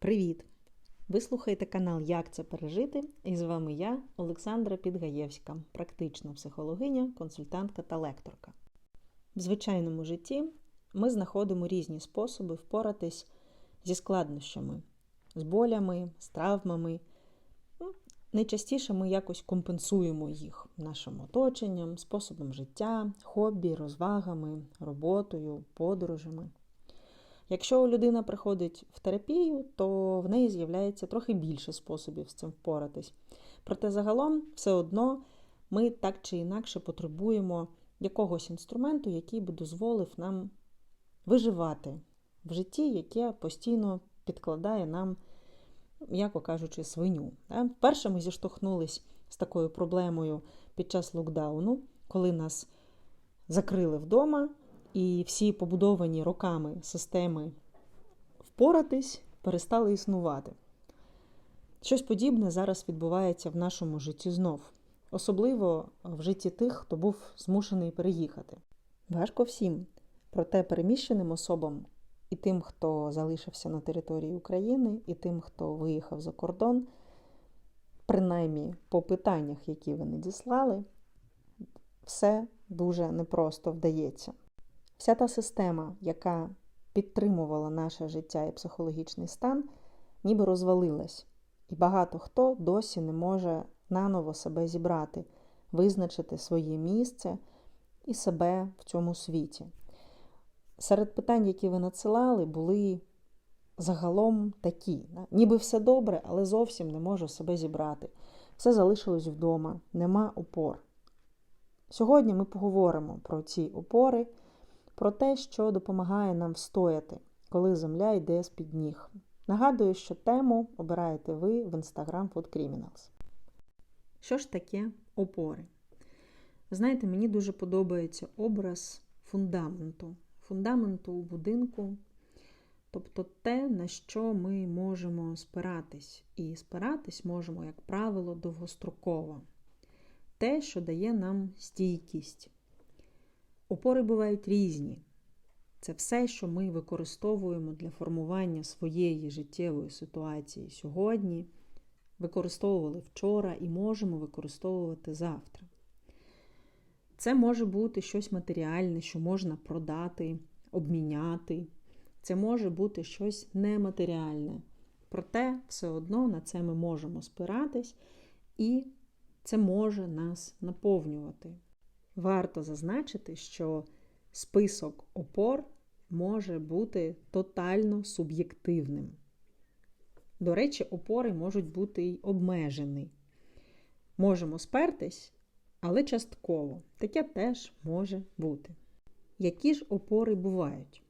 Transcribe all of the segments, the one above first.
Привіт! Ви слухаєте канал Як це пережити? І з вами я, Олександра Підгаєвська, практична психологиня, консультантка та лекторка. В звичайному житті ми знаходимо різні способи впоратись зі складнощами, з болями, з травмами. Ну, Найчастіше ми якось компенсуємо їх нашим оточенням, способом життя, хобі, розвагами, роботою, подорожами. Якщо людина приходить в терапію, то в неї з'являється трохи більше способів з цим впоратись. Проте загалом все одно ми так чи інакше потребуємо якогось інструменту, який би дозволив нам виживати в житті, яке постійно підкладає нам, м'яко кажучи, свиню. Вперше ми зіштовхнулись з такою проблемою під час локдауну, коли нас закрили вдома. І всі побудовані роками системи впоратись перестали існувати. Щось подібне зараз відбувається в нашому житті знов, особливо в житті тих, хто був змушений переїхати. Важко всім, проте переміщеним особам і тим, хто залишився на території України, і тим, хто виїхав за кордон, принаймні по питаннях, які ви надіслали, все дуже непросто вдається. Вся та система, яка підтримувала наше життя і психологічний стан, ніби розвалилась. І багато хто досі не може наново себе зібрати, визначити своє місце і себе в цьому світі. Серед питань, які ви надсилали, були загалом такі: ніби все добре, але зовсім не можу себе зібрати. Все залишилось вдома, нема опор. Сьогодні ми поговоримо про ці опори про те, що допомагає нам встояти, коли земля йде з під ніг. Нагадую, що тему обираєте ви в Instagram Food Criminals. Що ж таке опори? Знаєте, мені дуже подобається образ фундаменту, фундаменту у будинку, тобто те, на що ми можемо спиратись. І спиратись можемо, як правило, довгостроково. Те, що дає нам стійкість. Опори бувають різні. Це все, що ми використовуємо для формування своєї життєвої ситуації сьогодні, використовували вчора і можемо використовувати завтра. Це може бути щось матеріальне, що можна продати, обміняти. Це може бути щось нематеріальне. Проте, все одно на це ми можемо спиратись, і це може нас наповнювати. Варто зазначити, що список опор може бути тотально суб'єктивним. До речі, опори можуть бути й обмежені. Можемо спертись, але частково. Таке теж може бути. Які ж опори бувають?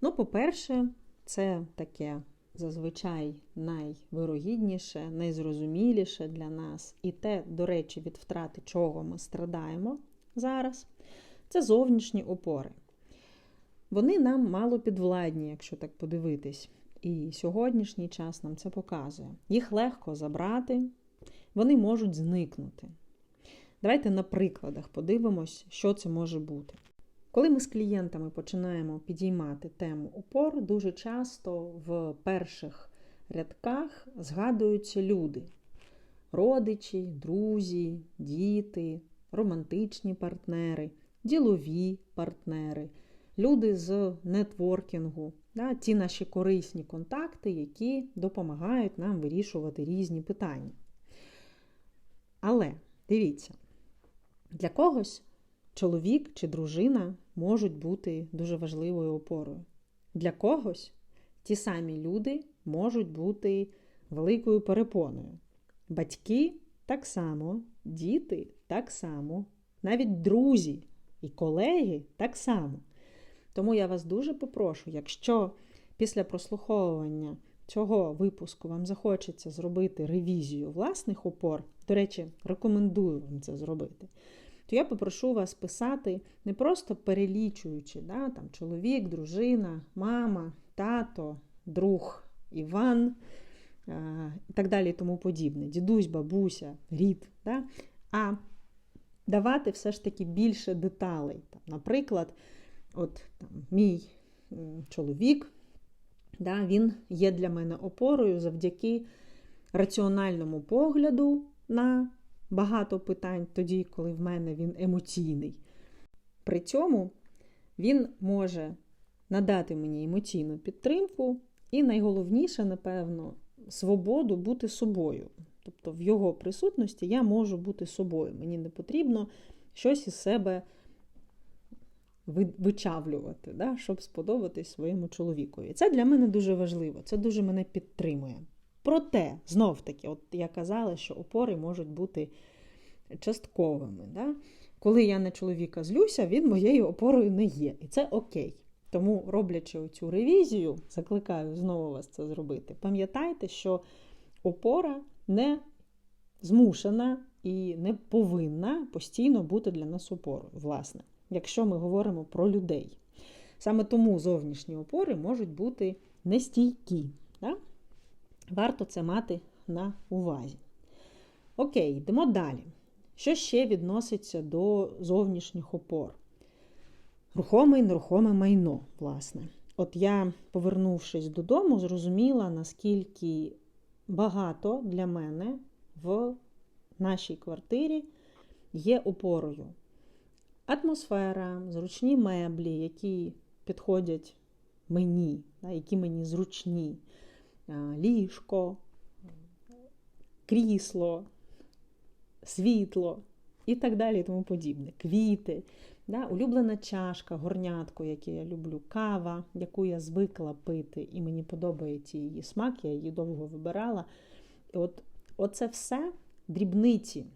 Ну, по-перше, це таке зазвичай найвирогідніше, найзрозуміліше для нас, і те, до речі, від втрати чого ми страдаємо зараз, це зовнішні опори. Вони нам мало підвладні, якщо так подивитись. І сьогоднішній час нам це показує. Їх легко забрати, вони можуть зникнути. Давайте на прикладах подивимось, що це може бути. Коли ми з клієнтами починаємо підіймати тему опор, дуже часто в перших рядках згадуються люди: родичі, друзі, діти, романтичні партнери, ділові партнери, люди з нетворкінгу, да, ті наші корисні контакти, які допомагають нам вирішувати різні питання. Але дивіться, для когось чоловік чи дружина можуть бути дуже важливою опорою. Для когось ті самі люди можуть бути великою перепоною. Батьки так само, діти так само, навіть друзі і колеги так само. Тому я вас дуже попрошу, якщо після прослуховування цього випуску вам захочеться зробити ревізію власних опор, до речі, рекомендую вам це зробити, то я попрошу вас писати не просто перелічуючи, да, там, чоловік, дружина, мама, тато, друг, Іван і так далі і тому подібне. Дідусь, бабуся, рід. Да? А давати все ж таки більше деталей. Там, Наприклад, от там, мій чоловік Да, Він є для мене опорою завдяки раціональному погляду на багато питань, тоді, коли в мене він емоційний. При цьому він може надати мені емоційну підтримку, і найголовніше, напевно, свободу бути собою. Тобто в його присутності я можу бути собою. Мені не потрібно щось із себе вичавлювати, да, щоб сподобатись своєму чоловікові. Це для мене дуже важливо, це дуже мене підтримує. Проте, знов-таки, от я казала, що опори можуть бути частковими. Да? Коли я на чоловіка злюся, він моєю опорою не є. І це окей. Тому, роблячи цю ревізію, закликаю знову вас це зробити. Пам'ятайте, що опора не змушена і не повинна постійно бути для нас опорою, власне, якщо ми говоримо про людей. Саме тому зовнішні опори можуть бути нестійкі. Да? Варто це мати на увазі. Окей, йдемо далі. Що ще відноситься до зовнішніх опор? Рухоме і нерухоме майно, власне. От я, повернувшись додому, зрозуміла, наскільки багато для мене в нашій квартирі є опорою. Атмосфера, зручні меблі, які підходять мені, які мені зручні, ліжко, крісло, світло і так далі, і тому подібне. Квіти, да, улюблена чашка, горнятко, яке я люблю, кава, яку я звикла пити, і мені подобається її смак, я її довго вибирала. І от Оце все дрібниці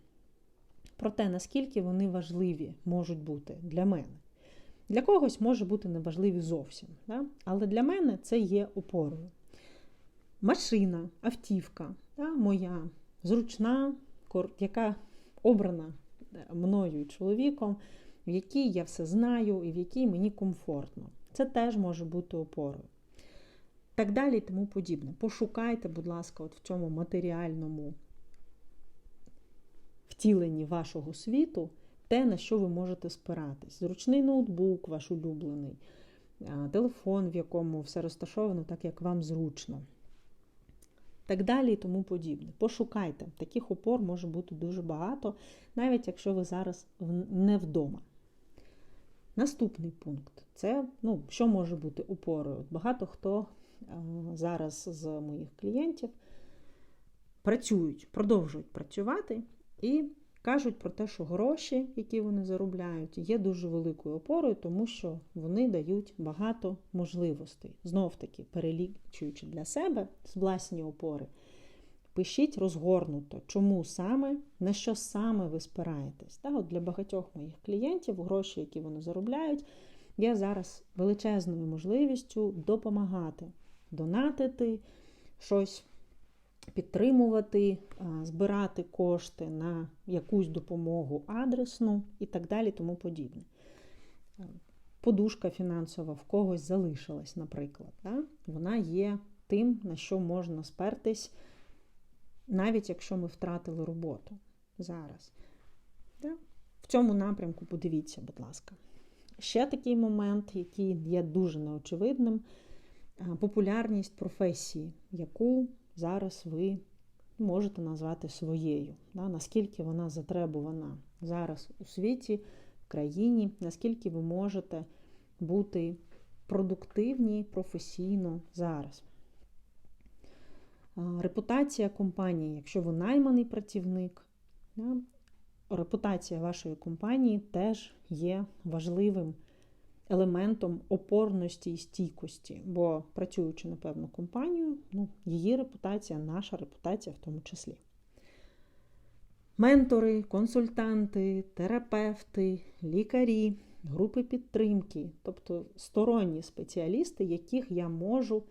про те, наскільки вони важливі можуть бути для мене. Для когось може бути неважливі зовсім. Да? Але для мене це є опорою. Машина, автівка, да, моя зручна, яка обрана мною і чоловіком, в якій я все знаю і в якій мені комфортно. Це теж може бути опорою. Так далі і тому подібне. Пошукайте, будь ласка, от в цьому матеріальному втіленні вашого світу те, на що ви можете спиратись. Зручний ноутбук, ваш улюблений, телефон, в якому все розташовано так, як вам зручно. Так далі і тому подібне. Пошукайте, таких опор може бути дуже багато, навіть якщо ви зараз не вдома. Наступний пункт це ну, що може бути опорою. Багато хто зараз з моїх клієнтів працюють, продовжують працювати і кажуть про те, що гроші, які вони заробляють, є дуже великою опорою, тому що вони дають багато можливостей. Знов таки, перелічуючи для себе власні опори. Пишіть розгорнуто, чому саме, на що саме ви спираєтесь. Так, от Для багатьох моїх клієнтів гроші, які вони заробляють, є зараз величезною можливістю допомагати, донатити, щось підтримувати, збирати кошти на якусь допомогу адресну і так далі, тому подібне. Подушка фінансова в когось залишилась, наприклад. Да? Вона є тим, на що можна спертись, навіть якщо ми втратили роботу зараз. В цьому напрямку подивіться, будь ласка. Ще такий момент, який є дуже неочевидним популярність професії, яку зараз ви можете назвати своєю. Да? Наскільки вона затребувана зараз у світі, в країні, наскільки ви можете бути продуктивні професійно зараз. Репутація компанії, якщо ви найманий працівник, репутація вашої компанії теж є важливим елементом опорності і стійкості, бо працюючи на певну компанію, ну, її репутація, наша репутація в тому числі. Ментори, консультанти, терапевти, лікарі, групи підтримки, тобто сторонні спеціалісти, яких я можу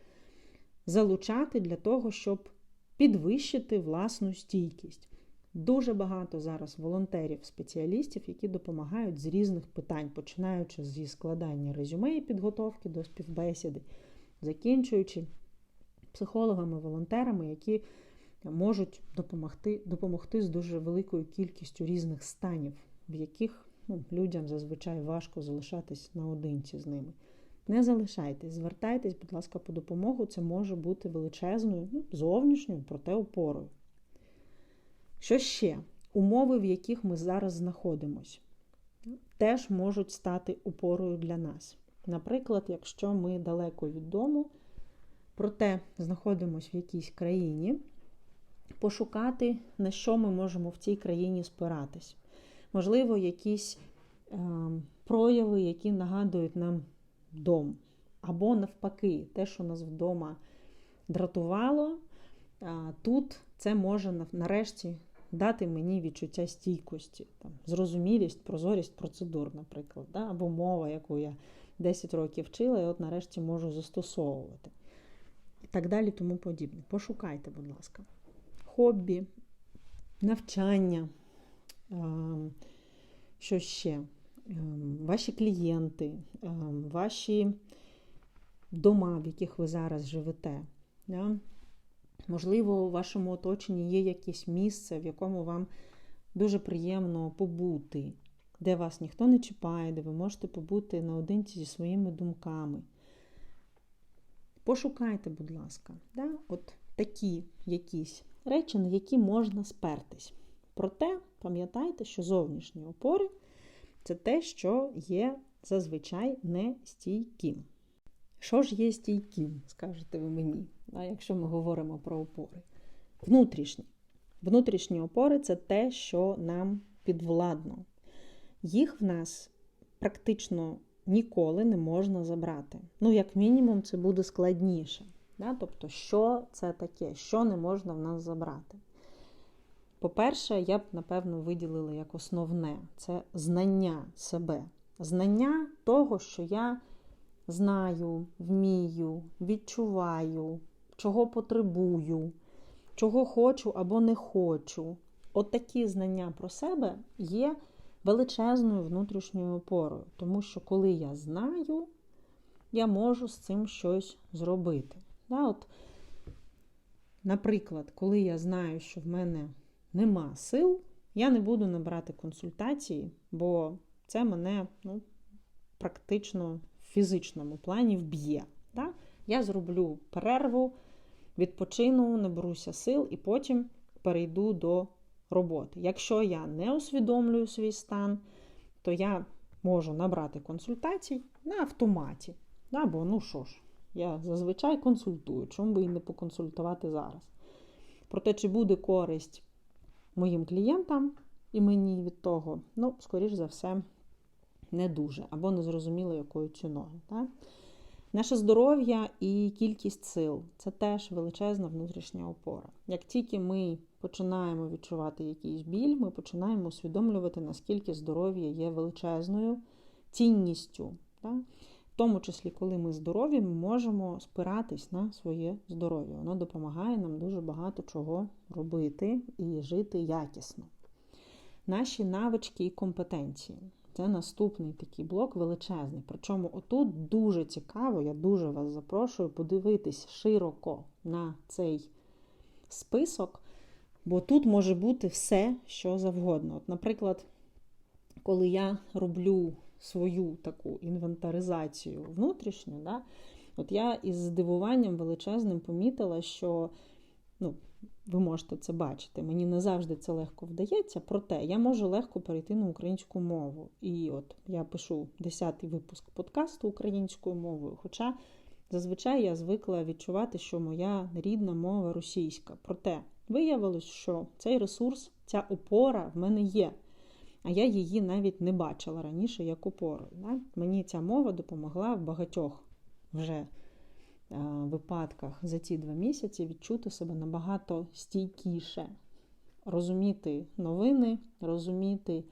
залучати для того, щоб підвищити власну стійкість. Дуже багато зараз волонтерів, спеціалістів, які допомагають з різних питань, починаючи зі складання резюме і підготовки до співбесіди, закінчуючи психологами, волонтерами, які можуть допомогти допомогти з дуже великою кількістю різних станів, в яких ну, людям зазвичай важко залишатись наодинці з ними. Не залишайтесь, звертайтесь, будь ласка, по допомогу. Це може бути величезною, ну, зовнішньою, проте опорою. Що ще? Умови, в яких ми зараз знаходимося, теж можуть стати опорою для нас. Наприклад, якщо ми далеко від дому, проте знаходимося в якійсь країні, пошукати, на що ми можемо в цій країні спиратись. Можливо, якісь е, прояви, які нагадують нам дом. Або навпаки, те, що нас вдома дратувало, тут це може нарешті дати мені відчуття стійкості, там, зрозумілість, прозорість процедур, наприклад, да? або мова, яку я 10 років вчила, і от нарешті можу застосовувати. І так далі, тому подібне. Пошукайте, будь ласка, хобі, навчання, що ще? Ваші клієнти, ваші дома, в яких ви зараз живете. Да? Можливо, у вашому оточенні є якесь місце, в якому вам дуже приємно побути, де вас ніхто не чіпає, де ви можете побути наодинці зі своїми думками. Пошукайте, будь ласка, да? от такі якісь речі, на які можна спертись. Проте пам'ятайте, що зовнішні опори це те, що є зазвичай не стійким. Що ж є стійким, скажете ви мені, якщо ми говоримо про опори? Внутрішні. Внутрішні опори це те, що нам підвладно. Їх в нас практично ніколи не можна забрати. Ну, як мінімум, це буде складніше. Да? Тобто, що це таке, що не можна в нас забрати? По-перше, я б, напевно, виділила як основне це знання себе. Знання того, що я знаю, вмію, відчуваю, чого потребую, чого хочу або не хочу. От такі знання про себе є величезною внутрішньою опорою. Тому що, коли я знаю, я можу з цим щось зробити. Да, от, Наприклад, коли я знаю, що в мене нема сил, я не буду набрати консультації, бо це мене ну, практично фізичному плані вб'є. Так? Я зроблю перерву, відпочину, наберуся сил і потім перейду до роботи. Якщо я не усвідомлюю свій стан, то я можу набрати консультацій на автоматі. Да? Бо, ну що ж, я зазвичай консультую, чому би і не поконсультувати зараз. Проте, чи буде користь моїм клієнтам і мені від того, ну, скоріш за все, не дуже, або не зрозуміло, якою ціною. Так? Наше здоров'я і кількість сил це теж величезна внутрішня опора. Як тільки ми починаємо відчувати якийсь біль, ми починаємо усвідомлювати, наскільки здоров'я є величезною цінністю. Так? Тому числі, коли ми здорові, ми можемо спиратись на своє здоров'я. Воно допомагає нам дуже багато чого робити і жити якісно. Наші навички і компетенції. Це наступний такий блок величезний. Причому отут дуже цікаво, я дуже вас запрошую подивитись широко на цей список, бо тут може бути все, що завгодно. От, Наприклад, коли я роблю свою таку інвентаризацію внутрішню, да, от я із здивуванням величезним помітила, що ну, ви можете це бачити. Мені не завжди це легко вдається, проте я можу легко перейти на українську мову. І от я пишу 10-й випуск подкасту українською мовою. Хоча зазвичай я звикла відчувати, що моя рідна мова російська. Проте виявилось, що цей ресурс, ця опора в мене є. А я її навіть не бачила раніше як опору. Мені ця мова допомогла в багатьох вже Е, випадках за ці два місяці відчути себе набагато стійкіше, розуміти новини, розуміти,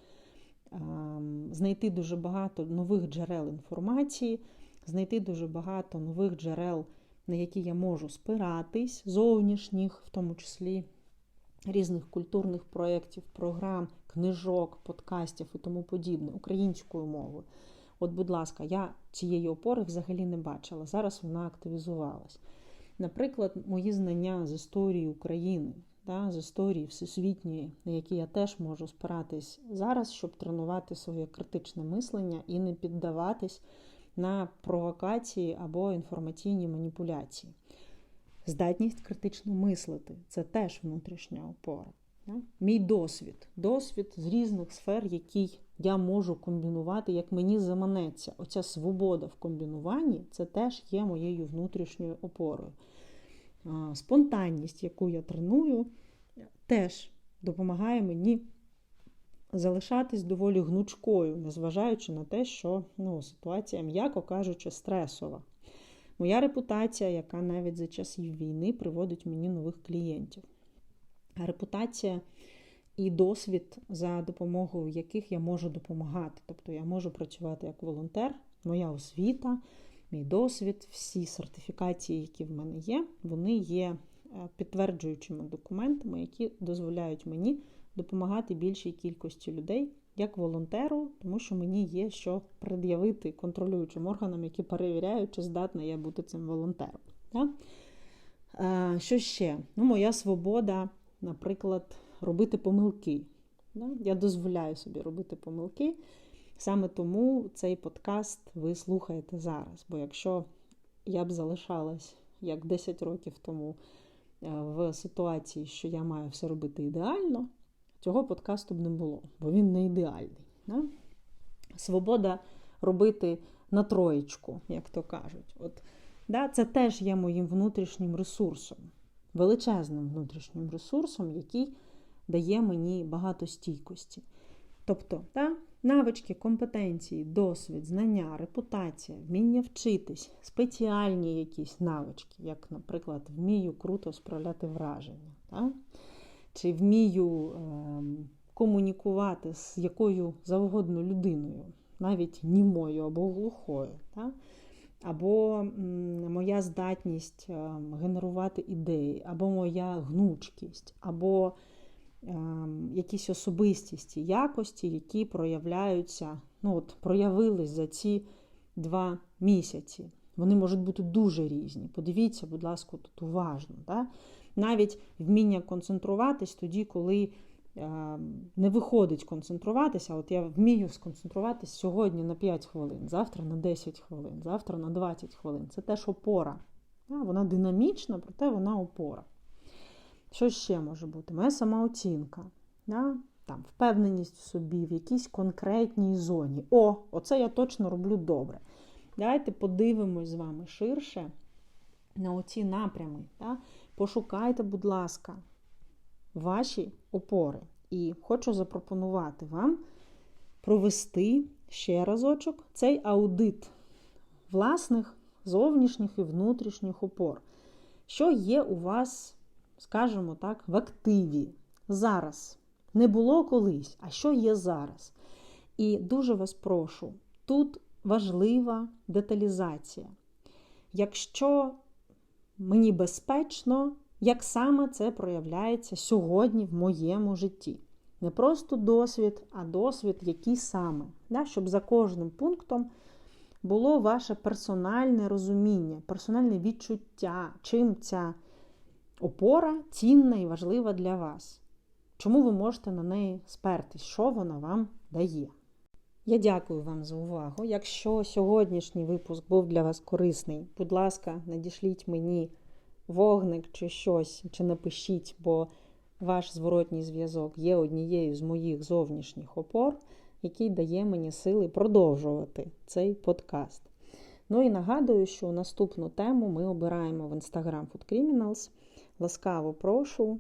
ем, знайти дуже багато нових джерел інформації, знайти дуже багато нових джерел, на які я можу спиратись, зовнішніх, в тому числі різних культурних проєктів, програм, книжок, подкастів і тому подібне, українською мовою. От, будь ласка, я цієї опори взагалі не бачила. Зараз вона активізувалась. Наприклад, мої знання з історії України, да, з історії всесвітньої, на які я теж можу спиратись зараз, щоб тренувати своє критичне мислення і не піддаватись на провокації або інформаційні маніпуляції. Здатність критично мислити це теж внутрішня опора. Мій досвід, досвід з різних сфер, який я можу комбінувати, як мені заманеться. Оця свобода в комбінуванні це теж є моєю внутрішньою опорою. Спонтанність, яку я треную, теж допомагає мені залишатись доволі гнучкою, незважаючи на те, що ну, ситуація, м'яко кажучи, стресова. Моя репутація, яка навіть за часів війни приводить мені нових клієнтів. Репутація і досвід, за допомогою яких я можу допомагати. Тобто я можу працювати як волонтер, моя освіта, мій досвід, всі сертифікації, які в мене є, вони є е, підтверджуючими документами, які дозволяють мені допомагати більшій кількості людей як волонтеру, тому що мені є що пред'явити контролюючим органам, які перевіряють, чи здатна я бути цим волонтером. Так? Е, що ще? Ну, Моя свобода, наприклад, робити помилки. Я дозволяю собі робити помилки. Саме тому цей подкаст ви слухаєте зараз. Бо якщо я б залишалась як 10 років тому е, в ситуації, що я маю все робити ідеально, цього подкасту б не було, бо він не ідеальний. Да? Свобода робити на троєчку, як то кажуть. От, да, Це теж є моїм внутрішнім ресурсом, величезним внутрішнім ресурсом, який дає мені багато стійкості. Тобто, да, навички, компетенції, досвід, знання, репутація, вміння вчитись, спеціальні якісь навички, як, наприклад, вмію круто справляти враження. Да? чи вмію ем, комунікувати з якою завгодно людиною, навіть німою або глухою. Так? Або моя здатність ем, генерувати ідеї, або моя гнучкість, або ем, якісь особистісті, якості, які проявляються, ну от проявились за ці два місяці. Вони можуть бути дуже різні. Подивіться, будь ласка, тут уважно. Так? навіть вміння концентруватись тоді, коли е, не виходить концентруватися. От я вмію сконцентруватись сьогодні на 5 хвилин, завтра на 10 хвилин, завтра на 20 хвилин. Це теж опора. Вона динамічна, проте вона опора. Що ще може бути? Моя самооцінка. Там, Впевненість в собі, в якійсь конкретній зоні. О, оце я точно роблю добре. Давайте подивимось з вами ширше на оці напрями. Пошукайте, будь ласка, ваші опори. І хочу запропонувати вам провести ще разочок цей аудит власних зовнішніх і внутрішніх опор. Що є у вас, скажімо так, в активі зараз. Не було колись, а що є зараз. І дуже вас прошу, тут важлива деталізація. Якщо мені безпечно, як саме це проявляється сьогодні в моєму житті. Не просто досвід, а досвід, який саме. Да? Щоб за кожним пунктом було ваше персональне розуміння, персональне відчуття, чим ця опора цінна і важлива для вас. Чому ви можете на неї спертись, що вона вам дає? Я дякую вам за увагу. Якщо сьогоднішній випуск був для вас корисний, будь ласка, надішліть мені вогник чи щось, чи напишіть, бо ваш зворотній зв'язок є однією з моїх зовнішніх опор, який дає мені сили продовжувати цей подкаст. Ну і нагадую, що наступну тему ми обираємо в Instagram Food Criminals. Ласкаво прошу.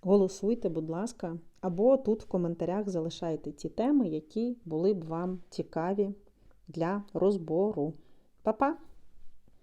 Голосуйте, будь ласка, або тут в коментарях залишайте ті теми, які були б вам цікаві для розбору. Па-па!